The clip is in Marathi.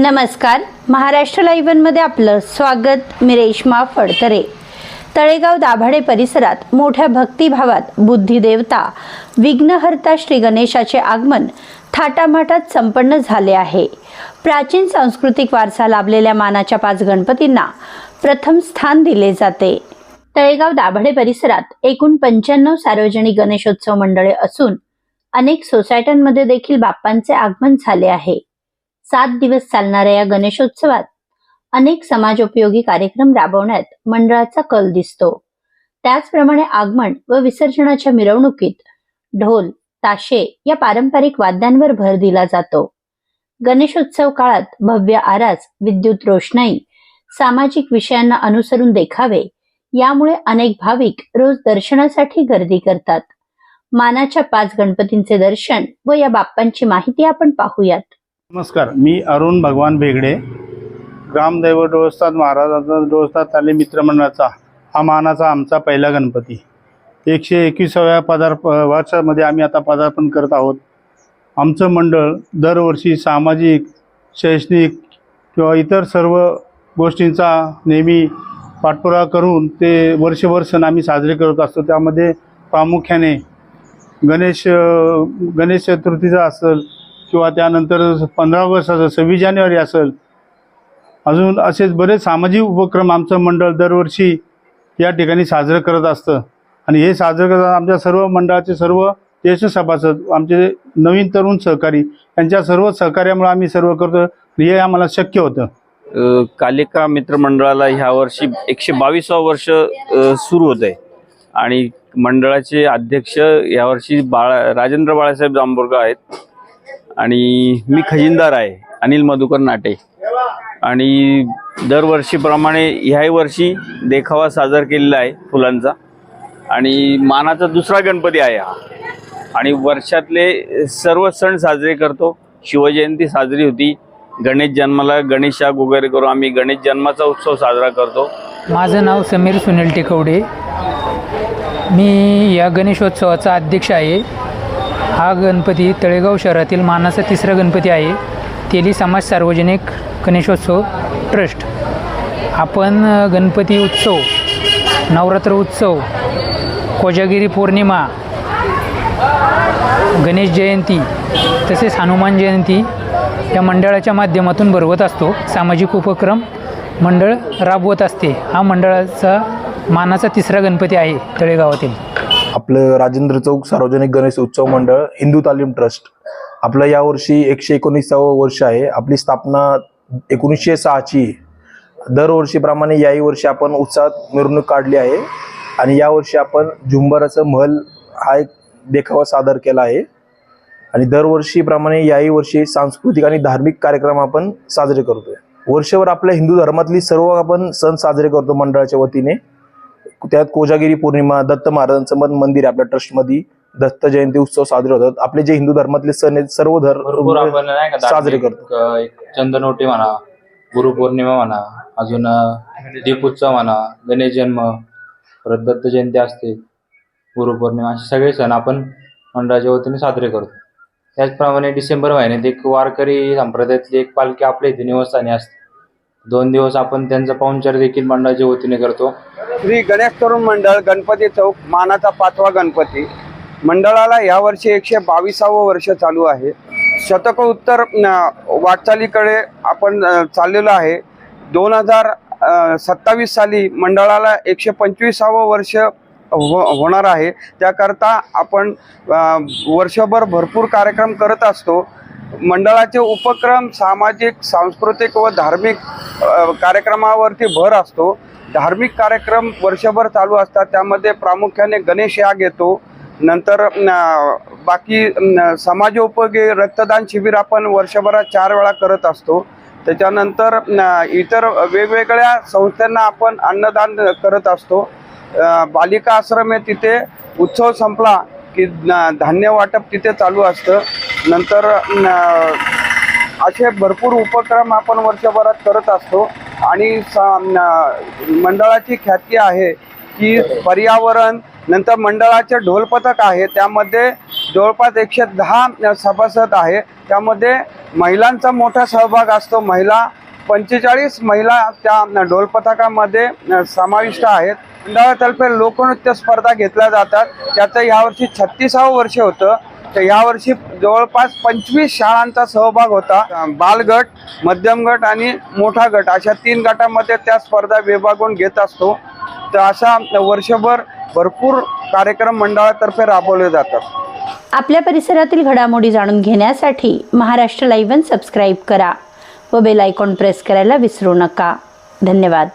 नमस्कार. महाराष्ट्र लाईव्हमध्ये आपलं स्वागत. मी रेश्मा फडतरे. तळेगाव दाभाडे परिसरात मोठ्या भक्तिभावात बुद्धिदेवता विघ्नहर्ता श्री गणेशाचे आगमन थाटामाटात संपन्न झाले आहे. प्राचीन सांस्कृतिक वारसा लाभलेल्या मानाच्या पाच गणपतींना प्रथम स्थान दिले जाते. तळेगाव दाभाडे परिसरात एकूण पंच्याण्णव सार्वजनिक गणेशोत्सव मंडळे असून अनेक सोसायट्यांमध्ये देखील बाप्पांचे आगमन झाले आहे. सात दिवस चालणाऱ्या या गणेशोत्सवात अनेक समाजोपयोगी कार्यक्रम राबवण्यात मंडळाचा कल दिसतो. त्याचप्रमाणे आगमन व विसर्जनाच्या मिरवणुकीत ढोल ताशे या पारंपरिक वाद्यांवर भर दिला जातो. गणेशोत्सव काळात भव्य आरास विद्युत रोषणाई सामाजिक विषयांना अनुसरून देखावे यामुळे अनेक भाविक रोज दर्शनासाठी गर्दी करतात. मानाच्या पाच गणपतींचे दर्शन व या बाप्पांची माहिती आपण पाहूयात. नमस्कार मी अरुण भगवान भेगडे ग्रामदैव डोळस्ताद महाराजांचा डोळस्ताद तालीम मित्रमंडळाचा हा मानाचा आमचा पहिला गणपती. एकशे एकविसाव्या पदार्प वर्षामध्ये आम्ही आता पदार्पण करत आहोत. आमचं मंडळ दरवर्षी सामाजिक शैक्षणिक किंवा इतर सर्व गोष्टींचा नेहमी पाठपुरावा करून ते वर्षभर सण आम्ही साजरे करत असतो. त्यामध्ये प्रामुख्याने गणेश गणेश चतुर्थीचा असेल किंवा त्यानंतर पंधरा ऑगस्ट असं सव्वीस जानेवारी असेल अजून असेच बरेच सामाजिक उपक्रम आमचं मंडळ दरवर्षी या ठिकाणी साजरं करत असतं. आणि हे साजरं करताना आमच्या सर्व मंडळाचे सर्व ज्येष्ठ सभासद आमचे नवीन तरुण सहकारी यांच्या सर्व सहकार्यामुळे आम्ही सर्व करतो. हे आम्हाला शक्य होतं. कालिका मित्रमंडळाला ह्या वर्षी एकशे बावीसावं वर्ष सुरू होत आहे. आणि मंडळाचे अध्यक्ष यावर्षी बाळा राजेंद्र बाळासाहेब जांभोरकर आहेत. आणि मी खजिनदार आहे अनिल मधुकर नाटे. आणि दरवर्षीप्रमाणे ह्याही वर्षी देखावा साजरा केलेला आहे फुलांचा. आणि मानाचा दुसरा गणपती आहे हा. आणि वर्षातले सर्व सण साजरे करतो. शिवजयंती साजरी होती. गणेश जन्माला गणेशा वगैरे करून आम्ही. गणेश जन्माचा उत्सव साजरा करतो. माझं नाव समीर सुनील टेकवडे. मी या गणेशोत्सवाचा अध्यक्ष आहे. हा गणपती तळेगाव शहरातील मानाचा तिसरा गणपती आहे. तेली समाज सार्वजनिक गणेशोत्सव ट्रस्ट. आपण गणपती उत्सव नवरात्र उत्सव कोजागिरी पौर्णिमा गणेश जयंती तसेच हनुमान जयंती या मंडळाच्या माध्यमातून भरवत असतो. सामाजिक उपक्रम मंडळ राबवत असते. हा मंडळाचा मानाचा तिसरा गणपती आहे तळेगावातील. आपलं राजेंद्र चौक सार्वजनिक गणेश उत्सव मंडळ हिंदू तालीम ट्रस्ट. आपलं यावर्षी एकशे एकोणीसावं वर्ष आहे. आपली स्थापना एकोणीसशे सहाची. दरवर्षीप्रमाणे याही वर्षी आपण उत्साहात मिरवणूक काढली आहे. आणि यावर्षी आपण झुंबराचं महल हा एक देखावा सादर केला आहे. आणि दरवर्षीप्रमाणे याही वर्षी सांस्कृतिक आणि धार्मिक कार्यक्रम आपण साजरे करतोय. वर्षभर आपल्या हिंदू धर्मातली सर्व आपण सण साजरे करतो मंडळाच्या वतीने. त्यात कोजागिरी पौर्णिमा दत्त महाराजांचं मन मंदिर आपल्या ट्रस्टमध्ये दत्त जयंती उत्सव साजरे होतात. आपले जे हिंदू धर्मातले सण आहेत सर्व धर्म साजरे करतो चंदनोटी म्हणा गुरुपौर्णिमा म्हणा अजून दीपोत्सव म्हणा गणेश जन्म परत दत्त जयंती असते गुरुपौर्णिमा असे सगळे सण आपण मंडळाच्या वतीने साजरे करतो. त्याचप्रमाणे डिसेंबर महिन्यात एक वारकरी संप्रदायातली एक पालखी आपल्या इथे निवासस्थानी असते. दोन दिवस आपण त्यांचा पाहुणचार देखील मंडळाच्या वतीने करतो. श्री गणेश तरुण मंडळ गणपती चौक मानाचा पाचवा गणपती. मंडळाला यावर्षी एकशे बावीसावं वर्ष चालू आहे. शतकोत्तर वाटचालीकडे आपण चाललेलो आहे. दोन हजार सत्तावीस साली मंडळाला एकशे पंचवीसावं वर्ष हो होणार आहे. त्याकरता आपण वर्षभर भरपूर कार्यक्रम करत असतो. मंडळाचे उपक्रम सामाजिक सांस्कृतिक व धार्मिक कार्यक्रमावरती भर असतो. धार्मिक कार्यक्रम वर्षभर चालू असतात. त्यामध्ये प्रामुख्याने गणेश याग येतो. नंतर बाकी समाजोपयोगी रक्तदान शिबिर आपण वर्षभरात चार वेळा करत असतो. त्याच्यानंतर इतर वेगवेगळ्या संस्थांना आपण अन्नदान करत असतो. बालिका आश्रम आहे तिथे. उत्सव संपला की धान्य वाटप तिथे चालू असतं. नंतर असे भरपूर उपक्रम आपण वर्षभरात करत असतो. आणि मंडळाची ख्याती आहे की पर्यावरण नंतर मंडळाचे ढोलपथक आहे त्यामध्ये जवळपास एकशे दहा सभासद आहे. त्यामध्ये महिलांचा मोठा सहभाग असतो. महिला पंचेचाळीस महिला त्या ढोलपथकामध्ये समाविष्ट आहेत. मंडळातर्फे लोकनृत्य स्पर्धा घेतल्या जातात. त्याचं यावर्षी छत्तीसावं वर्ष होतं. तर यावर्षी जवळपास पंचवीस शाळांचा सहभाग होता. बालगट मध्यम गट आणि मोठा गट अशा तीन गटामध्ये त्या स्पर्धा विभागून घेत असतो. तर अशा वर्षभर भरपूर कार्यक्रम मंडळातर्फे राबवले जातात. आपल्या परिसरातील घडामोडी जाणून घेण्यासाठी महाराष्ट्र लाईव्ह सबस्क्राईब करा व बेल आयकॉन प्रेस करायला विसरू नका. धन्यवाद.